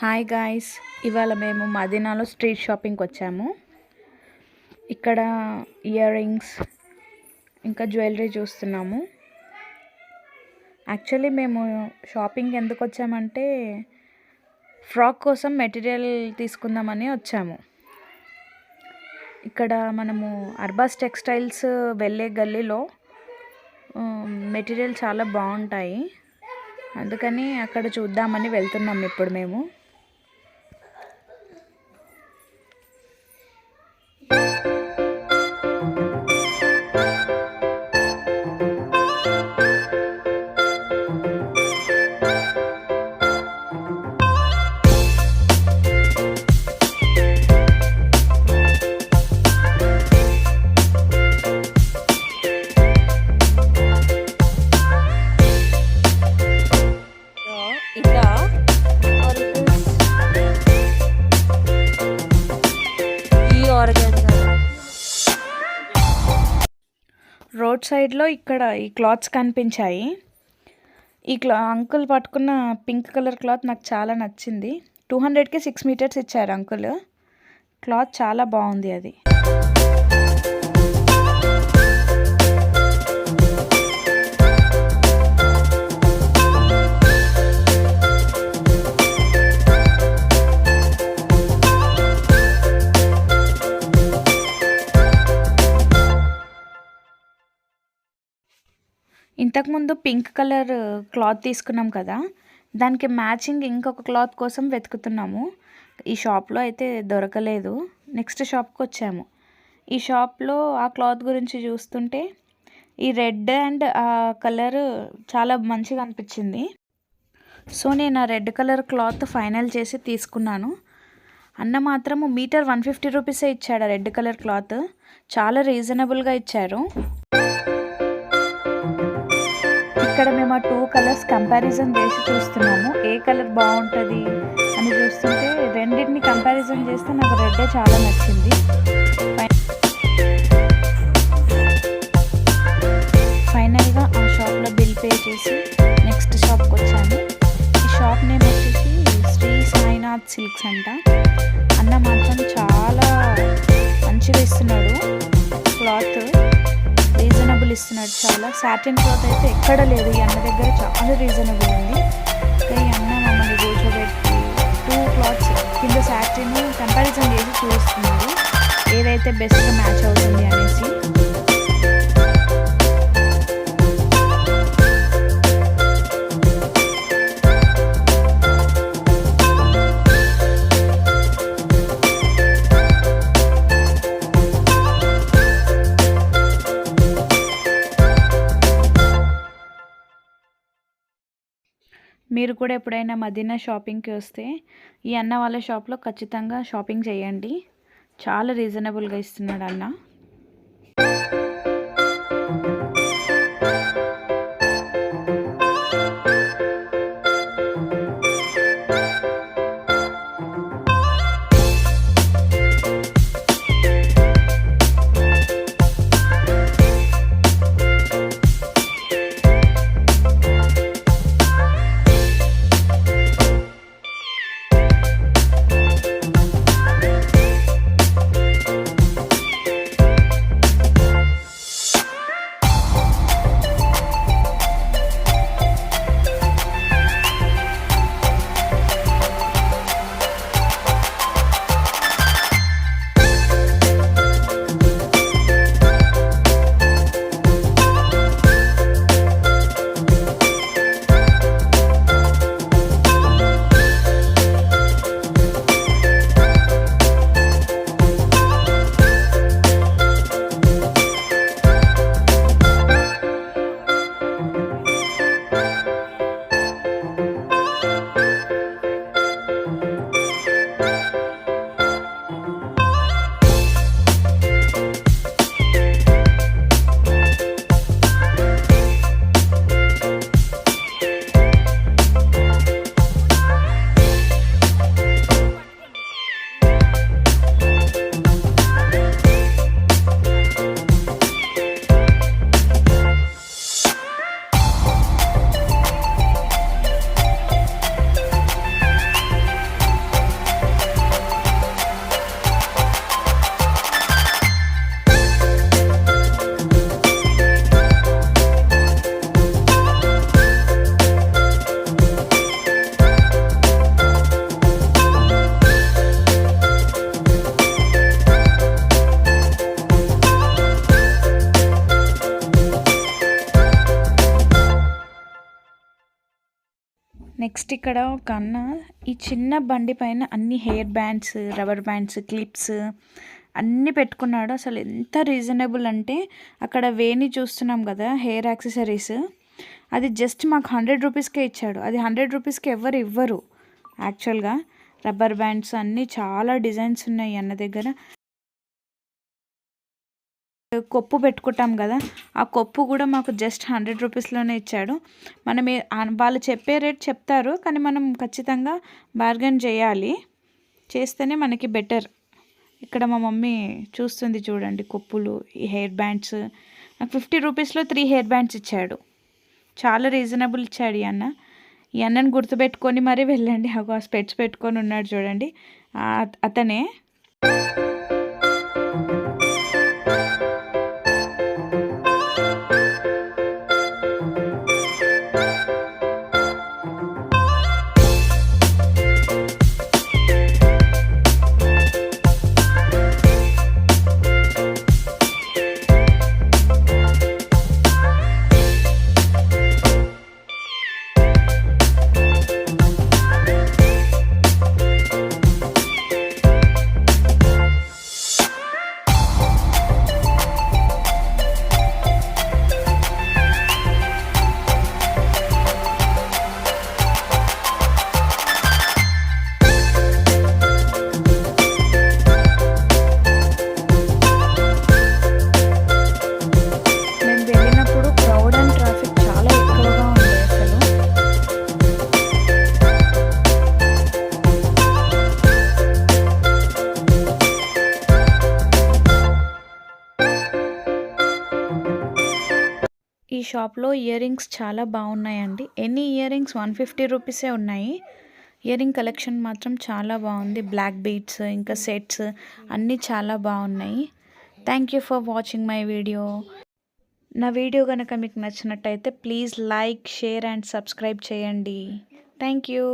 Hi guys ఇవాళ మేము మదీనాలో street షాపింగ్కి వచ్చాము. ఇక్కడ ఇయర్ రింగ్స్ ఇంకా జ్యువెలరీ చూస్తున్నాము. యాక్చువల్లీ మేము షాపింగ్ ఎందుకు వచ్చామంటే ఫ్రాక్ కోసం మెటీరియల్ తీసుకుందామని వచ్చాము. ఇక్కడ మనము అర్బాస్ టెక్స్టైల్స్ వెళ్ళే గల్లీలో మెటీరియల్ చాలా బాగుంటాయి. అందుకని అక్కడ చూద్దామని వెళ్తున్నాం ఇప్పుడు మేము. అవుట్ సైడ్లో ఇక్కడ ఈ క్లాత్స్ కనిపించాయి. ఈ క్లా అంకుల్ పట్టుకున్న పింక్ కలర్ క్లాత్ నాకు చాలా నచ్చింది. టూ హండ్రెడ్కి సిక్స్ మీటర్స్ ఇచ్చారు అంకుల్. క్లాత్ చాలా బాగుంది అది. ఇంతకుముందు పింక్ కలర్ క్లాత్ తీసుకున్నాం కదా దానికి మ్యాచింగ్ ఇంకొక క్లాత్ కోసం వెతుకుతున్నాము. ఈ షాప్లో అయితే దొరకలేదు. నెక్స్ట్ షాప్కి వచ్చాము. ఈ షాప్లో ఆ క్లాత్ గురించి చూస్తుంటే ఈ రెడ్ అండ్ ఆ కలర్ చాలా మంచిగా అనిపించింది. సో నేను ఆ రెడ్ కలర్ క్లాత్ ఫైనల్ చేసి తీసుకున్నాను. అన్న మాత్రము మీటర్ వన్ ఫిఫ్టీ రూపీసే ఇచ్చాడు ఆ రెడ్ కలర్ క్లాత్. చాలా రీజనబుల్గా ఇచ్చారు. ఇక్కడ మేము ఆ టూ కలర్స్ కంపారిజన్ చేసి చూస్తున్నాము. ఏ కలర్ బాగుంటుంది అని చూస్తుంటే రెండింటిని కంపారిజన్ చేస్తే నాకు రెడ్డే చాలా నచ్చింది. ఫైనల్గా ఆ షాప్లో బిల్ పే చేసి నెక్స్ట్ షాప్కి వచ్చాను ఈ షాప్ నేమ్ వచ్చేసి శ్రీ సాయినాథ్ సిల్క్స్ అంట. అన్న మాత్రం చాలా మంచిగా ఇస్తున్నాడు. క్లాత్ ఇస్తున్నాడు చాలా. సాటిన్ క్లాత్ అయితే ఎక్కడ లేదు. ఈ అన్న దగ్గర చాలా రీజనబుల్ ఉంది. ఇంకా ఈ అన్న మమ్మల్ని కూర్చోబెట్టి టూ క్లాత్స్ కింద సాటిన్ కంపారిజన్ చేసి చూస్తున్నాడు. ఏదైతే బెస్ట్గా మ్యాచ్ అవుతుంది అనేసి. మీరు కూడా ఎప్పుడైనా మదీనా షాపింగ్కి వస్తే ఈ అన్న వాళ్ళ షాప్లో ఖచ్చితంగా షాపింగ్ చేయండి. చాలా రీజనబుల్గా ఇస్తున్నాడు అన్న. నెక్స్ట్ ఇక్కడ ఒక అన్న ఈ చిన్న బండి పైన అన్ని hair bands rubber bands clips అన్నీ పెట్టుకున్నాడు. అసలు ఎంత రీజనబుల్ అంటే అక్కడ వేణి చూస్తున్నాం కదా హెయిర్ యాక్సెసరీస్. అది జస్ట్ మాకు హండ్రెడ్ రూపీస్కే ఇచ్చాడు. అది హండ్రెడ్ రూపీస్కి ఎవరు ఇవ్వరు యాక్చువల్గా. రబ్బర్ బ్యాండ్స్ అన్నీ చాలా డిజైన్స్ ఉన్నాయి అన్న దగ్గర. కొప్పు పెట్టుకుంటాం కదా ఆ కొప్పు కూడా మాకు జస్ట్ హండ్రెడ్ రూపీస్లోనే ఇచ్చాడు. మనం వాళ్ళు చెప్పే రేట్ చెప్తారు కానీ మనం ఖచ్చితంగా బార్గెన్ చేయాలి. చేస్తేనే మనకి బెటర్ ఇక్కడ మా మమ్మీ చూస్తుంది చూడండి కొప్పులు ఈ హెయిర్ బ్యాండ్స్ నాకు ఫిఫ్టీ రూపీస్లో త్రీ హెయిర్ బ్యాండ్స్ ఇచ్చాడు. చాలా రీజనబుల్ ఇచ్చాడు ఈ అన్న. ఈ అన్నని గుర్తుపెట్టుకొని మరీ వెళ్ళండి. ఆ స్పెట్స్ పెట్టుకొని ఉన్నాడు చూడండి. అతనే షాప్లో ఇయర్ రింగ్స్ చాలా బాగున్నాయండి. ఎన్ని ఇయర్ రింగ్స్ వన్ ఫిఫ్టీ రూపీసే ఉన్నాయి. ఇయర్ రింగ్ కలెక్షన్ మాత్రం చాలా బాగుంది. బ్లాక్ బీట్స్ ఇంకా సెట్స్ అన్నీ చాలా బాగున్నాయి. Thank you for watching my video. నా వీడియో కనుక మీకు నచ్చినట్టయితే please like share and subscribe చేయండి. Thank you.